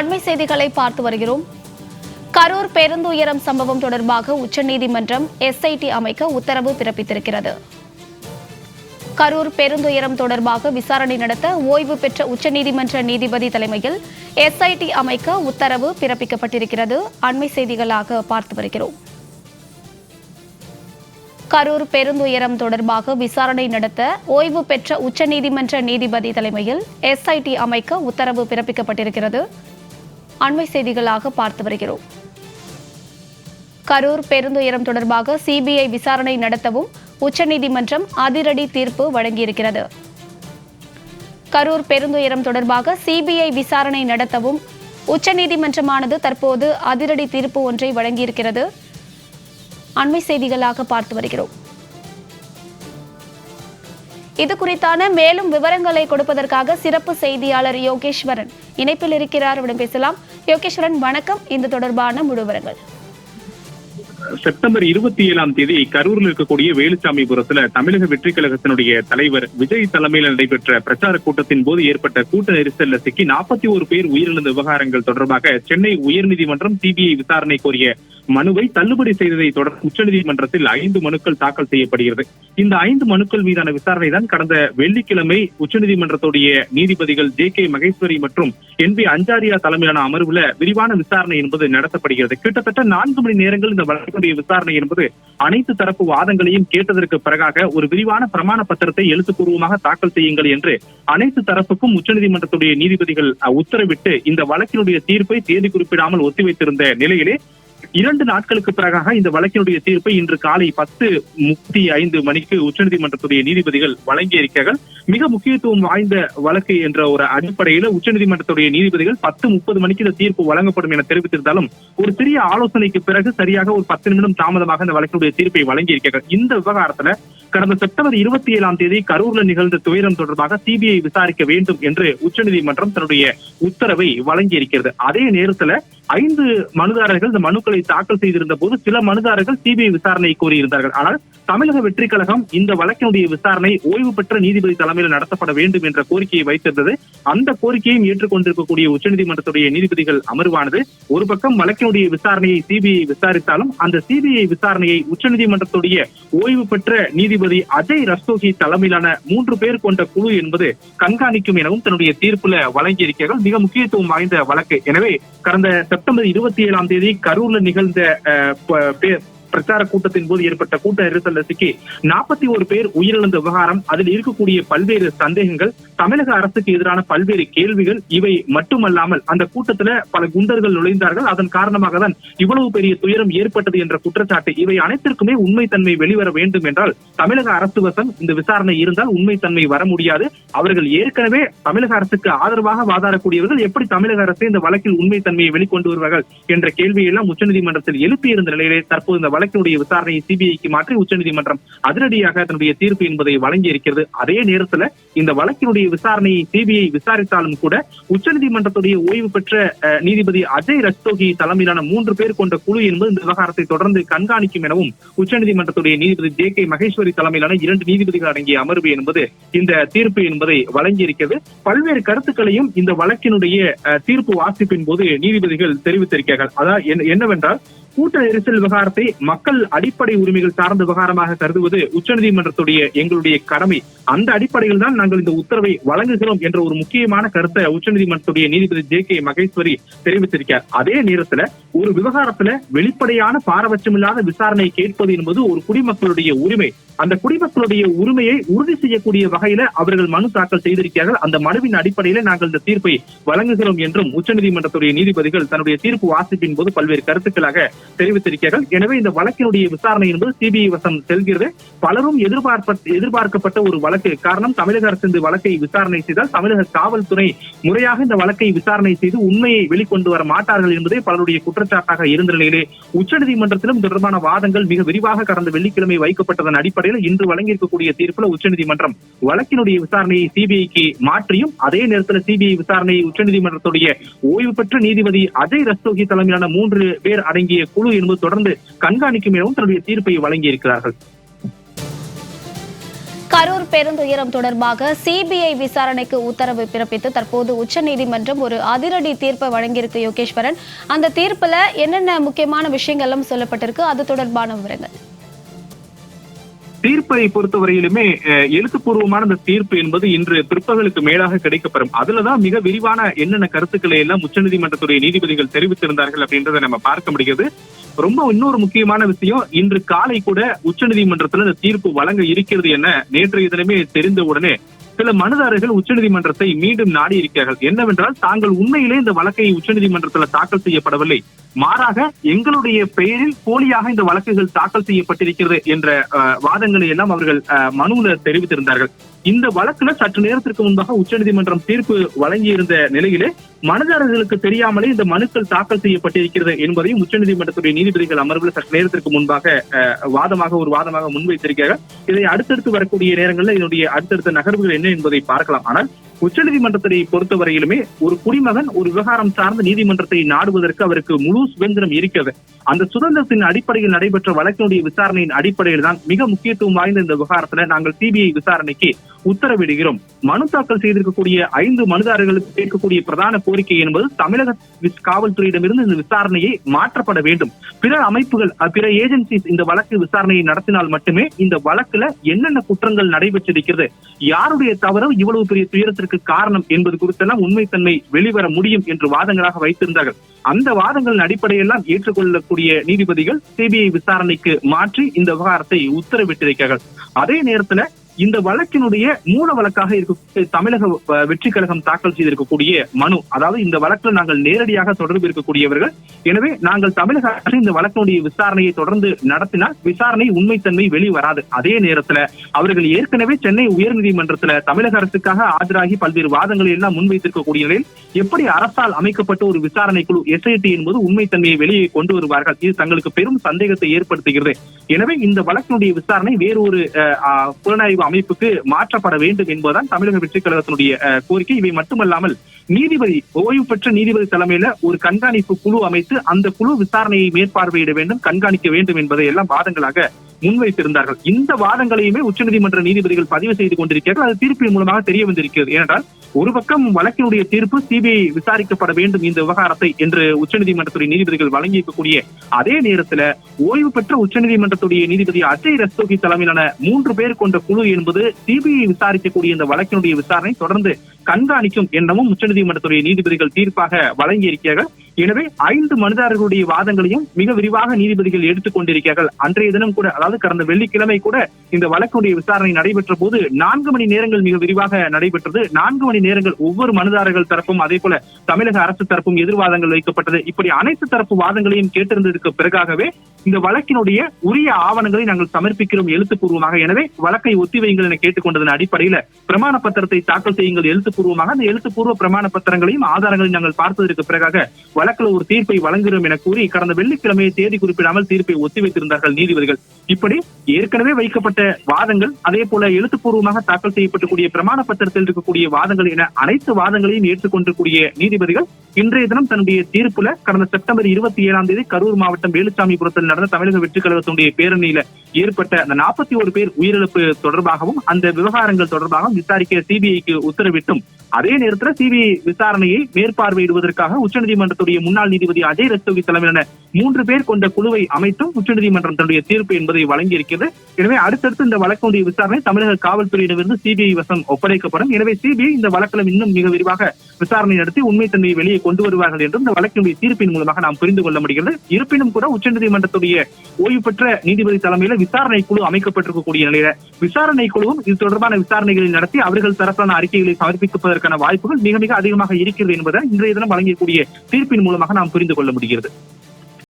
அண்மை செய்திகளை பார்த்து வருகிறோம். கரூர் பேருந்துயரம் சம்பவம் தொடர்பாக உச்சநீதிமன்றம் எஸ்ஐடி அமைக்க உத்தரவு பிறப்பித்திருக்கிறது. கரூர் பேருந்துயரம் தொடர்பாக விசாரணை நடத்த ஓய்வு பெற்ற உச்சநீதிமன்ற நீதிபதி தலைமையில் எஸ்ஐடி அமைக்க உத்தரவு பிறப்பிக்கப்பட்டிருக்கிறது. அண்மை செய்திகளாக பார்த்து வருகிறோம். கரூர் பெருந்துயரம் தொடர்பாக விசாரணை நடத்த ஓய்வு பெற்ற உச்சநீதிமன்ற நீதிபதி தலைமையில் எஸ்ஐடி அமைக்க உத்தரவு பிறப்பிக்கப்பட்டிருக்கிறது. அண்மை செய்திகளாக பார்த்து வருகிறோம். கரூர் பெருந்துயரம் தொடர்பாக சிபிஐ விசாரணை நடத்தவும் உச்சநீதிமன்றம் அதிரடி தீர்ப்பு வழங்கியிருக்கிறது. கரூர் பெருந்துயரம் தொடர்பாக சிபிஐ விசாரணை நடத்தவும் உச்சநீதிமன்றமானது தற்போது அதிரடி தீர்ப்பு ஒன்றை வழங்கியிருக்கிறது. அண்மை செய்திகளாக பார்த்து வருகிறோம். இது குறித்தான மேலும் விவரங்களை கொடுப்பதற்காக சிறப்பு செய்தியாளர் யோகேஸ்வரன். இணைப்பில் இருக்கிறார். அவரிடம் பேசலாம். யோகேஸ்வரன் வணக்கம். இந்த தொடர்பான முழுவரங்கள். செப்டம்பர் இருபத்தி ஏழாம் தேதி கரூரில் இருக்கக்கூடிய வேலுச்சாமிபுரத்துல தமிழக வெற்றி கழகத்தினுடைய தலைவர் விஜய் தலைமையில் நடைபெற்ற பிரச்சார கூட்டத்தின் போது ஏற்பட்ட கூட்ட நெரிசல்ல சிக்கி நாற்பத்தி ஒரு பேர் உயிரிழந்த விவகாரங்கள் தொடர்பாக சென்னை உயர்நீதிமன்றம் சிபிஐ விசாரணை கோரிய மனுவை தள்ளுபடி செய்ததை தொடர்ந்து உச்சநீதிமன்றத்தில் ஐந்து மனுக்கள் தாக்கல் செய்யப்படுகிறது. இந்த ஐந்து மனுக்கள் மீதான விசாரணை தான் கடந்த வெள்ளிக்கிழமை உச்சநீதிமன்றத்துடைய நீதிபதிகள் ஜே கே மகேஸ்வரி மற்றும் என் பி அஞ்சாரியா தலைமையிலான அமர்வுல விரிவான விசாரணை என்பது நடத்தப்படுகிறது. கிட்டத்தட்ட நான்கு மணி நேரங்கள் இந்த வழக்குடைய விசாரணை என்பது அனைத்து தரப்பு வாதங்களையும் கேட்டதற்கு பிறகாக ஒரு விரிவான பிரமாண பத்திரத்தை எழுத்துப்பூர்வமாக தாக்கல் செய்யுங்கள் என்று அனைத்து தரப்புக்கும் உச்சநீதிமன்றத்துடைய நீதிபதிகள் உத்தரவிட்டு இந்த வழக்கினுடைய தீர்ப்பை தேதி குறிப்பிடாமல் ஒத்திவைத்திருந்த நிலையிலே இரண்டு நாட்களுக்கு பிறகாக இந்த வழக்கினுடைய தீர்ப்பை இன்று காலை பத்து முப்பத்தி ஐந்து மணிக்கு உச்சநீதிமன்றத்துடைய நீதிபதிகள் வழங்கியிருக்கிறார்கள் மிக முக்கியத்துவம் வாய்ந்த வழக்கு என்ற ஒரு அடிப்படையில உச்சநீதிமன்றத்துடைய நீதிபதிகள் பத்து முப்பது மணிக்கு இந்த தீர்ப்பு வழங்கப்படும் என தெரிவித்திருந்தாலும் ஒரு சிறிய ஆலோசனைக்கு பிறகு சரியாக ஒரு பத்து நிமிடம் தாமதமாக இந்த வழக்கினுடைய தீர்ப்பை வழங்கியிருக்கிறார்கள் இந்த விவகாரத்துல கடந்த செப்டம்பர் இருபத்தி ஏழாம் தேதி கரூர்ல நிகழ்ந்த துயரம் தொடர்பாக சிபிஐ விசாரிக்க வேண்டும் என்று உச்சநீதிமன்றம் தன்னுடைய உத்தரவை வழங்கியிருக்கிறது. அதே நேரத்துல ஐந்து மனுதாரர்கள் இந்த மனுக்களை தாக்கல் செய்திருந்த போது சில மனுதாரர்கள் சிபிஐ விசாரணை கோரியிருந்தார்கள். ஆனால் தமிழக வெற்றி கழகம் இந்த வழக்கினுடைய விசாரணை ஓய்வு பெற்ற நீதிபதி தலைமையில் நடத்தப்பட வேண்டும் என்ற கோரிக்கையை வைத்திருந்தது. அந்த கோரிக்கையும் ஏற்றுக்கொண்டிருக்கக்கூடிய உச்சநீதிமன்றத்துடைய நீதிபதிகள் அமர்வானது. ஒரு பக்கம் வழக்கினுடைய விசாரணையை சிபிஐ விசாரித்தாலும் அந்த சிபிஐ விசாரணையை உச்சநீதிமன்றத்துடைய ஓய்வு பெற்ற நீதிபதி அஜய் ரஸ்தோகி தலைமையிலான மூன்று பேர் கொண்ட குழு என்பது கண்காணிக்கும் எனவும் தன்னுடைய தீர்ப்புல வழங்கியிருக்கிறார்கள். மிக முக்கியத்துவம் வாய்ந்த வழக்கு. எனவே கடந்த செப்டம்பர் இருபத்தி ஏழாம் தேதி கரூர்ல நிகழ்ந்த அஹ், பிரச்சார கூட்டத்தின் போது ஏற்பட்ட கூட்ட நெரிசல்ல சிக்கி நாற்பத்தி ஒரு பேர் உயிரிழந்த விவகாரம் அதில் இருக்கக்கூடிய பல்வேறு சந்தேகங்கள் தமிழக அரசுக்கு எதிரான பல்வேறு கேள்விகள் இவை மட்டுமல்லாமல் அந்த கூட்டத்துல பல குண்டர்கள் நுழைந்தார்கள். அதன் காரணமாக தான் இவ்வளவு பெரிய துயரம் ஏற்பட்டது என்ற குற்றச்சாட்டு. இவை அனைத்திற்குமே உண்மைத்தன்மை வெளிவர வேண்டும் என்றால் தமிழக அரசு வசம் இந்த விசாரணை இருந்தால் உண்மைத்தன்மை வர முடியாது. அவர்கள் ஏற்கனவே தமிழக அரசுக்கு ஆதரவாக வாதாடக்கூடியவர்கள் எப்படி தமிழக அரசு இந்த வழக்கில் உண்மைத்தன்மையை வெளிக்கொண்டு வருவார்கள் என்ற கேள்வியெல்லாம் உச்சநீதிமன்றத்தில் எழுப்பியிருந்த நிலையிலே தற்போது இந்த வழக்கினுடைய விசாரணையை சிபிஐக்கு மாற்றி உச்சநீதிமன்றம் அதிரடியாக தன்னுடைய தீர்ப்பு என்பதை வழங்கி இருக்கிறது அதே நேரத்துல இந்த வழக்கினுடைய விசாரணையை சிபிஐ விசாரித்தாலும் கூட உச்சநீதிமன்றத்துடைய ஓய்வு பெற்ற நீதிபதி அஜய் ரஸ்தோகி தலைமையிலான மூன்று பேர் கொண்ட குழு என்பது இந்த விவகாரத்தை தொடர்ந்து கண்காணிக்கும் எனவும் உச்சநீதிமன்றத்துடைய நீதிபதி ஜே கே மகேஸ்வரி தலைமையிலான இரண்டு நீதிபதிகள் அடங்கிய அமர்வு என்பது இந்த தீர்ப்பு என்பதை வழங்கியிருக்கிறது. பல்வேறு கருத்துக்களையும் இந்த வழக்கினுடைய தீர்ப்பு வாசிப்பின் போது நீதிபதிகள் தெரிவித்திருக்கிறார்கள். அதாவது என்னவென்றால் கூட்ட நெரிசல் விவகாரத்தை மக்கள் அடிப்படை உரிமைகள் சார்ந்த விவகாரமாக கருதுவது உச்சநீதிமன்றத்துடைய எங்களுடைய கடமை. அந்த அடிப்படையில் தான் நாங்கள் இந்த உத்தரவை வழங்குகிறோம் என்ற ஒரு முக்கியமான கருத்தை உச்சநீதிமன்றத்துடைய நீதிபதி ஜே கே மகேஸ்வரி தெரிவித்திருக்கார். அதே நேரத்துல ஒரு விவகாரத்துல வெளிப்படையான பாரபட்சமில்லாத விசாரணை கேட்பது என்பது ஒரு குடிமக்களுடைய உரிமை. அந்த குடிமக்களுடைய உரிமையை உறுதி செய்யக்கூடிய வகையில அவர்கள் மனு தாக்கல் செய்திருக்கிறார்கள். அந்த மனுவின் அடிப்படையில நாங்கள் இந்த தீர்ப்பை வழங்குகிறோம் என்றும் உச்சநீதிமன்றத்துடைய நீதிபதிகள் தன்னுடைய தீர்ப்பு வாசிப்பின் போது பல்வேறு கருத்துக்களாக தெரிவித்திருக்கிறார்கள். எனவே இந்த வழக்கினுடைய விசாரணை என்பது சிபிஐ வசம் செல்கிறது. பலரும் எதிர்பார்ப்ப எதிர்பார்க்கப்பட்ட ஒரு வழக்கு. காரணம் தமிழக அரசு இந்த வழக்கை விசாரணை செய்தால் தமிழக காவல்துறை முறையாக இந்த வழக்கை விசாரணை செய்து உண்மையை வெளிக்கொண்டு வர மாட்டார்கள் என்பதே பலருடைய குற்றச்சாட்டாக இருந்த நிலையிலே உச்சநீதிமன்றத்திலும் தொடர்பான வாதங்கள் மிக விரிவாக கடந்த வெள்ளிக்கிழமை வைக்கப்பட்டதன் அடிப்படையில் இன்று வழங்கியிருக்கக்கூடிய தீர்ப்பில் உச்சநீதிமன்றம் வழக்கினுடைய விசாரணையை சிபிஐக்கு மாற்றியும் அதே நேரத்தில் சிபிஐ விசாரணையை உச்சநீதிமன்றத்துடைய ஓய்வு பெற்ற நீதிபதி அஜய் ரஸ்தோகி தலைமையிலான மூன்று பேர் அடங்கிய குழு என்பது தொடர்ந்து கண்காணிக்கும் எனவும் தன்னுடைய தீர்ப்பை வழங்கியிருக்கிறார்கள். கரூர் பேருந்துயரம் தொடர்பாக சிபிஐ விசாரணைக்கு உத்தரவு பிறப்பித்து தற்போது உச்சநீதிமன்றம் ஒரு அதிரடி தீர்ப்பை வழங்கியிருக்கு யோகேஸ்வரன். அந்த தீர்ப்புல என்னென்ன முக்கியமான விஷயங்கள்லாம் சொல்லப்பட்டிருக்கு அது தொடர்பான விவரங்கள். தீர்ப்பை பொறுத்தவரையிலுமே எழுத்துப்பூர்வமான அந்த தீர்ப்பு என்பது இன்று பிற்பகலுக்கு மேலாக கிடைக்கப்பெறும். அதுலதான் மிக விரிவான என்னென்ன கருத்துக்களை எல்லாம் உச்சநீதிமன்றத்துடைய நீதிபதிகள் தெரிவித்திருந்தார்கள் அப்படின்றத நம்ம பார்க்க முடிகிறது. ரொம்ப இன்னொரு முக்கியமான விஷயம் இன்று காலை கூட உச்சநீதிமன்றத்துல இந்த தீர்ப்பு வழங்க இருக்கிறது என நேற்றைய தினமே தெரிந்த உடனே சில மனுதாரர்கள் உச்சநீதிமன்றத்தை மீண்டும் நாடி இருக்கிறார்கள் என்னவென்றால் தாங்கள் உண்மையிலே இந்த வழக்கை உச்சநீதிமன்றத்தில் தாக்கல் செய்யப்படவில்லை. மாறாக எங்களுடைய பெயரில் போலியாக இந்த வழக்குகள் தாக்கல் செய்யப்பட்டிருக்கிறது என்ற வாதங்களை எல்லாம் அவர்கள் அஹ், தெரிவித்திருந்தார்கள். இந்த வழக்குல சற்று நேரத்திற்கு முன்பாக உச்சநீதிமன்றம் தீர்ப்பு வழங்கியிருந்த நிலையிலே மனுதாரர்களுக்கு தெரியாமலே இந்த மனுக்கள் தாக்கல் செய்யப்பட்டிருக்கிறது என்பதையும் உச்சநீதிமன்றத்துடைய நீதிபதிகள் அமர்வில் சற்று நேரத்திற்கு முன்பாக வாதமாக ஒரு வாதமாக முன்வைத்திருக்கிறார்கள். இதை அடுத்தடுத்து வரக்கூடிய நேரங்களில் இதனுடைய அடுத்தடுத்த நகர்வுகள் என்ன என்பதை பார்க்கலாம். ஆனால் உச்சநீதிமன்றத்தை பொறுத்தவரையிலுமே ஒரு குடிமகன் ஒரு விவகாரம் சார்ந்த நீதிமன்றத்தை நாடுவதற்கு அவருக்கு முழு சுதந்திரம் இருக்கிறது. அந்த சுதந்திரத்தின் அடிப்படையில் நடைபெற்ற வழக்கினுடைய விசாரணையின் அடிப்படையில் தான் மிக முக்கியத்துவம் வாய்ந்த இந்த விவகாரத்துல நாங்கள் சிபிஐ விசாரணைக்கு உத்தரவிடுகிறோம். மனு தாக்கல் செய்திருக்கக்கூடிய ஐந்து மனுதாரர்களுக்கு கேட்கக்கூடிய பிரதான கோரிக்கை என்பது தமிழக காவல்துறையிடமிருந்து இந்த விசாரணையை மாற்றப்பட வேண்டும். பிற அமைப்புகள் பிற ஏஜென்சிஸ் இந்த வழக்கு விசாரணையை நடத்தினால் மட்டுமே இந்த வழக்குல என்னென்ன குற்றங்கள் நடைபெற்றிருக்கிறது யாருடைய தவறு இவ்வளவு பெரிய துயரத்திற்கு காரணம் என்பது குறித்தெல்லாம் உண்மைத்தன்மை வெளிவர முடியும் என்று வாதங்களாக வைத்திருந்தார்கள். அந்த வாதங்களின் அடிப்படையெல்லாம் ஏற்றுக்கொள்ளக்கூடிய நீதிபதிகள் சிபிஐ விசாரணைக்கு மாற்றி இந்த விவகாரத்தை உத்தரவிட்டிருக்கிறார்கள். அதே நேரத்துல இந்த வழக்கினுடைய மூல வழக்காக இருக்க தமிழக வெற்றி கழகம் தாக்கல் செய்திருக்கக்கூடிய மனு அதாவது இந்த வழக்கில் நாங்கள் நேரடியாக தொடர்பு இருக்கக்கூடியவர்கள். எனவே நாங்கள் தமிழக அரசு இந்த வழக்கினுடைய விசாரணையை தொடர்ந்து நடத்தினால் விசாரணை உண்மைத்தன்மை வெளிவராது அதே நேரத்துல அவர்கள் ஏற்கனவே சென்னை உயர்நீதிமன்றத்துல தமிழக அரசுக்காக ஆஜராகி பல்வேறு வாதங்களை எல்லாம் முன்வைத்திருக்கக்கூடிய நிலையில் எப்படி அரசால் அமைக்கப்பட்ட ஒரு விசாரணை குழு எஸ்ஐடி என்பது உண்மைத்தன்மையை வெளியே கொண்டு வருவார்கள்? இது தங்களுக்கு பெரும் சந்தேகத்தை ஏற்படுத்துகிறது. எனவே இந்த வழக்கினுடைய விசாரணை வேறு ஒரு அஹ், புலனாய்வு அமைப்புக்கு மாற்றப்பட வேண்டும் என்பதுதான் தமிழக வெற்றிக் கழகத்தினுடைய கோரிக்கை. இவை மட்டுமல்லாமல் நீதிபதி ஓய்வு பெற்ற நீதிபதி தலைமையில ஒரு கண்காணிப்பு குழு அமைத்து அந்த குழு விசாரணையை மேற்பார்வையிட வேண்டும் கண்காணிக்க வேண்டும் என்பதை எல்லாம் வாதங்களாக முன்வைத்திருந்தார்கள். இந்த வாதங்களையுமே உச்சநீதிமன்ற நீதிபதிகள் பதிவு செய்து கொண்டிருக்கிறார்கள். அது தீர்ப்பின் மூலமாக தெரிய வந்திருக்கிறது. ஏனென்றால் ஒரு பக்கம் வழக்கினுடைய தீர்ப்பு சிபிஐ விசாரிக்கப்பட வேண்டும் இந்த விவகாரத்தை என்று உச்சநீதிமன்றத்துடைய நீதிபதிகள் வழங்கியிருக்கக்கூடிய அதே நேரத்துல ஓய்வு பெற்ற உச்சநீதிமன்றத்துடைய நீதிபதி அஜய் ரஸ்தோகி தலைமையிலான மூன்று பேர் கொண்ட குழு என்பது சிபிஐ விசாரிக்கக்கூடிய இந்த வழக்கினுடைய விசாரணை தொடர்ந்து கண்காணிக்கும் என்னவும் உச்சநீதிமன்றத்துடைய நீதிபதிகள் தீர்ப்பாக வழங்கியிருக்கிறார்கள். எனவே ஐந்து மனிதர்களுடைய வாதங்களையும் மிக விரிவாக நீதிபதிகள் எடுத்துக் கொண்டிருக்கிறார்கள். அன்றைய தினம் கூட அதாவது கடந்த வெள்ளிக்கிழமை கூட இந்த வழக்குடைய விசாரணை நடைபெற்ற போது நான்கு மணி நேரங்கள் மிக விரிவாக நடைபெற்றது. நான்கு மணி நேரங்கள் ஒவ்வொரு மனுதாரர்கள் தரப்பும் அதே போல தமிழக அரசு தரப்பும் எதிர்வாதங்கள் வைக்கப்பட்டது. இப்படி அனைத்து தரப்பு வாதங்களையும் கேட்டிருந்ததற்கு பிறகாகவே இந்த வழக்கினுடைய உரிய ஆவணங்களை நாங்கள் சமர்ப்பிக்கிறோம் எழுத்துப்பூர்வமாக. எனவே வழக்கை ஒத்திவையுங்கள் என கேட்டுக்கொண்டதன் அடிப்படையில பிரமாண பத்திரத்தை தாக்கல் செய்யுங்கள் எழுத்துப்பூர்வமாக அந்த எழுத்துப்பூர்வ பிரமாண பத்திரங்களையும் ஆதாரங்களையும் நாங்கள் பார்த்ததற்கு பிறகாக வழக்கில் ஒரு தீர்ப்பை வழங்குகிறோம் என கூறி கடந்த வெள்ளிக்கிழமையை தேதி குறிப்பிடாமல் தீர்ப்பை ஒத்திவைத்திருந்தார்கள் நீதிபதிகள். இப்படி ஏற்கனவே வைக்கப்பட்ட வாதங்கள் அதே போல எழுத்துப்பூர்வமாக தாக்கல் செய்யப்பட்டக்கூடிய பிரமாண பத்திரத்தில் இருக்கக்கூடிய வாதங்கள் என அனைத்து வாதங்களையும் ஏற்றுக்கொண்டிருக்கூடிய நீதிபதிகள் இன்றைய தினம் தன்னுடைய தீர்ப்புல கடந்த செப்டம்பர் இருபத்தி ஏழாம் தேதி கரூர் மாவட்டம் வேலுசாமிபுரத்தில் நடந்த தமிழக வெற்றி கழகத்தினுடைய பேரணியில ஏற்பட்ட அந்த நாற்பத்தி ஒரு பேர் உயிரிழப்பு தொடர்பாகவும் அந்த விவகாரங்கள் தொடர்பாகவும் விசாரிக்க சிபிஐக்கு உத்தரவிட்டும் அதே நேரத்தில் சிபிஐ விசாரணையை மேற்பார்வையிடுவதற்காக உச்சநீதிமன்றத்துடைய முன்னாள் நீதிபதி அஜய் ரஸ்தோகி தலைமையிலான மூன்று பேர் கொண்ட குழுவை அமைத்தும் உச்சநீதிமன்றம் தன்னுடைய தீர்ப்பு என்பதை வழங்கியிருக்கிறது. எனவே அடுத்தடுத்து இந்த வழக்குடைய விசாரணை தமிழக காவல்துறையிடமிருந்து சிபிஐ வசம் ஒப்படைக்கப்படும். எனவே சிபிஐ இந்த வழக்கிலும் இன்னும் மிக விரிவாக விசாரணை நடத்தி உண்மைத்தன்மையை வெளியே கொண்டு வருவார்கள் என்றும் இந்த வழக்கினுடைய தீர்ப்பின் மூலமாக நாம் புரிந்து கொள்ள முடிகிறது. இருப்பினும் கூட உச்சநீதிமன்றத்துடைய ஓய்வு பெற்ற நீதிபதி தலைமையில விசாரணை குழு அமைக்கப்பட்டிருக்கக்கூடிய நிலையில விசாரணை குழுவும் இது தொடர்பான விசாரணைகளை நடத்தி அவர்கள் தரப்பான அறிக்கைகளை சமர்ப்பிப்பதற்கான வாய்ப்புகள் மிக மிக அதிகமாக இருக்கிறது என்பதை இன்றைய தினம் வழங்கக்கூடிய தீர்ப்பின் மூலமாக நாம் புரிந்து கொள்ள முடிகிறது.